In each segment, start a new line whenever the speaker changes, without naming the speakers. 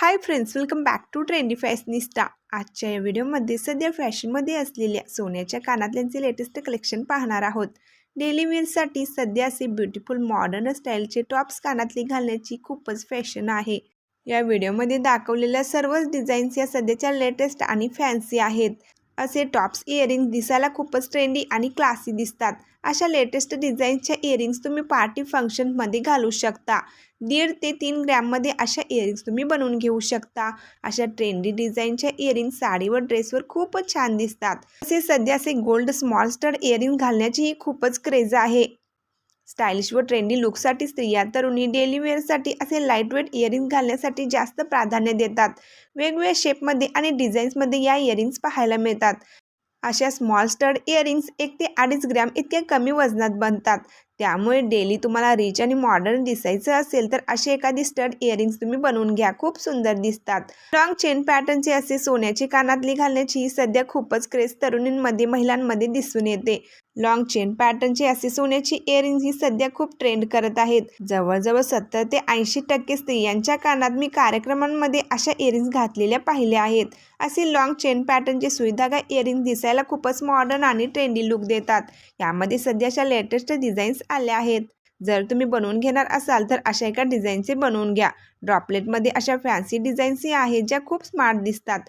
Hi friends welcome back to Trendy Fashionista आजच्या या व्हिडिओमध्ये सध्या फॅशनमध्ये असलेल्या सोन्याच्या कानातल्यांचे लेटेस्ट कलेक्शन पाहणार आहोत. डेली वेअरसाठी सध्या असे ब्युटिफुल मॉडर्न स्टाईलचे टॉप्स कानातले घालण्याची खूपच फॅशन आहे. या व्हिडिओमध्ये दाखवलेल्या सर्वच डिझाईन्स या सध्याच्या लेटेस्ट आणि फॅन्सी आहेत. असे टॉप्स इयरिंग्स दिसायला खूपच ट्रेंडी आणि क्लासी दिसतात. अशा लेटेस्ट डिझाईन्सच्या इयरिंग्स तुम्ही पार्टी फंक्शनमध्ये घालू शकता. दीड ते तीन ग्रॅममध्ये अशा इयरिंग्स तुम्ही बनवून घेऊ शकता. अशा ट्रेंडी डिझाईनच्या इयरिंग्स साडीवर ड्रेसवर खूपच छान दिसतात. तसे सध्या असे गोल्ड स्मॉल स्टड इयरिंग घालण्याचीही खूपच क्रेज आहे. स्टाईलिश व ट्रेंडी लुकसाठी स्त्रिया तरुणी डेली वेअरसाठी असे लाईटवेट इयरिंग इयरिंग्स घालण्यासाठी जास्त प्राधान्य देतात. वेगवेगळ्या शेपमध्ये आणि डिझाईन्समध्ये या इयरिंग्स पाहायला मिळतात. अशा स्मॉल स्टड इयरिंग्स एक ते अडीच ग्रॅम इतक्या कमी वजनात बनतात. त्यामुळे डेली तुम्हाला रिच आणि मॉडर्न दिसायचं असेल तर अशी एखादी स्टड इयरिंग्स तुम्ही बनवून घ्या. खूप सुंदर दिसतात. लॉंग चेन पॅटर्नचे असे सोन्याची कानातली घालण्याची सध्या खूपच क्रेज तरुणींमध्ये महिलांमध्ये दिसून येते. लॉंग चेन पॅटर्नचे असे सोन्याची इयरिंग्स ही सध्या खूप ट्रेंड करत आहेत. जवळजवळ सत्तर ते ऐंशी टक्के स्त्रियांच्या कानात मी कार्यक्रमांमध्ये अशा इयरिंग्स घातलेल्या पाहिल्या आहेत. असे लॉंग चेन पॅटर्नचे सुईधागा इयरिंग्स दिसायला खूपच मॉडर्न आणि ट्रेंडी लुक देतात. यामध्ये सध्याच्या लेटेस्ट डिझाईन्स आल्या आहेत. जर तुम्ही बनवून घेणार असाल तर अशा एका डिझाईनचे बनवून घ्या. ड्रॉपलेटमध्ये अशा फॅन्सी डिझाईन्सही आहेत ज्या खूप स्मार्ट दिसतात.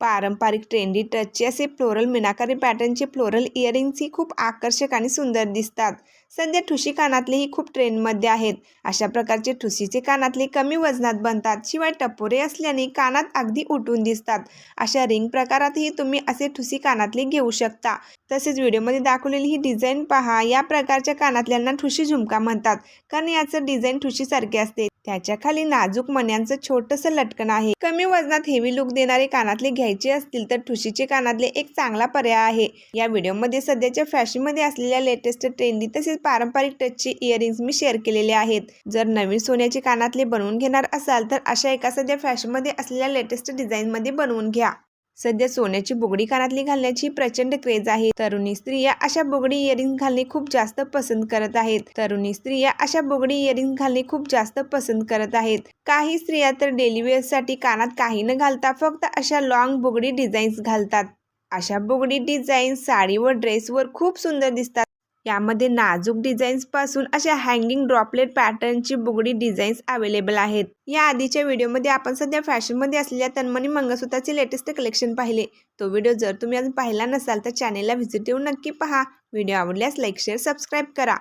पारंपरिक ट्रेंडी टचचे असे फ्लोरल मिनाकारी पॅटर्नचे फ्लोरल इयरिंग्सही खूप आकर्षक आणि सुंदर दिसतात. सध्या ठुशी कानातलेही खूप ट्रेंडमध्ये आहेत. अशा प्रकारचे ठुशीचे कानातले कमी वजनात बनतात शिवाय टपोरे असल्याने कानात अगदी उठून दिसतात. अशा रिंग प्रकारातही तुम्ही असे ठुसी कानातले घेऊ शकता. तसेच व्हिडिओमध्ये दाखवलेली ही डिझाईन पहा या प्रकारच्या कानातल्यांना ठुशी झुमका म्हणतात. कारण याचं डिझाईन ठुशीसारखे असते. त्याच्याखाली नाजूक मण्यांचं छोटंसं लटकन आहे. कमी वजनात हेवी लुक देणारे कानातले घ्यायचे असतील तर ठुशीचे कानातले एक चांगला पर्याय आहे. या व्हिडिओमध्ये सध्याच्या फॅशनमध्ये असलेल्या लेटेस्ट ट्रेंडी तसेच पारंपरिक टचचे इयरिंग्स मी शेअर केलेले आहेत. जर नवीन सोन्याचे कानातले बनवून घेणार असाल तर अशा एका सध्या फॅशनमध्ये असलेल्या लेटेस्ट डिझाईनमध्ये बनवून घ्या. सध्या सोन्याची बुगडी कानातली घालण्याची प्रचंड क्रेज आहे. तरुणी स्त्रिया अशा बुगडी इयरिंग घालणे खूप जास्त पसंत करत आहेत. तरुणी स्त्रिया अशा बुगडी इयरिंग घालणे खूप जास्त पसंत करत आहेत. काही स्त्रिया तर डेली वेअरसाठी कानात काही न घालता फक्त अशा लॉंग बुगडी डिझाईन्स घालतात. अशा बुगडी डिझाईन साडीवर ड्रेसवर खूप सुंदर दिसतात. यामध्ये नाजूक डिझाईन्सपासून अशा हँगिंग ड्रॉपलेट पॅटर्नची बुगडी डिझाईन्स अवेलेबल आहेत. या आधीच्या व्हिडिओमध्ये आपण सध्या फॅशनमध्ये असलेल्या तन्मणी मंगळसूत्राचे लेटेस्ट कलेक्शन पाहिले. तो व्हिडिओ जर तुम्ही अजून पाहिला नसाल तर चॅनेलला व्हिजिट देऊन नक्की पहा. व्हिडिओ आवडल्यास लाईक शेअर सबस्क्राईब करा.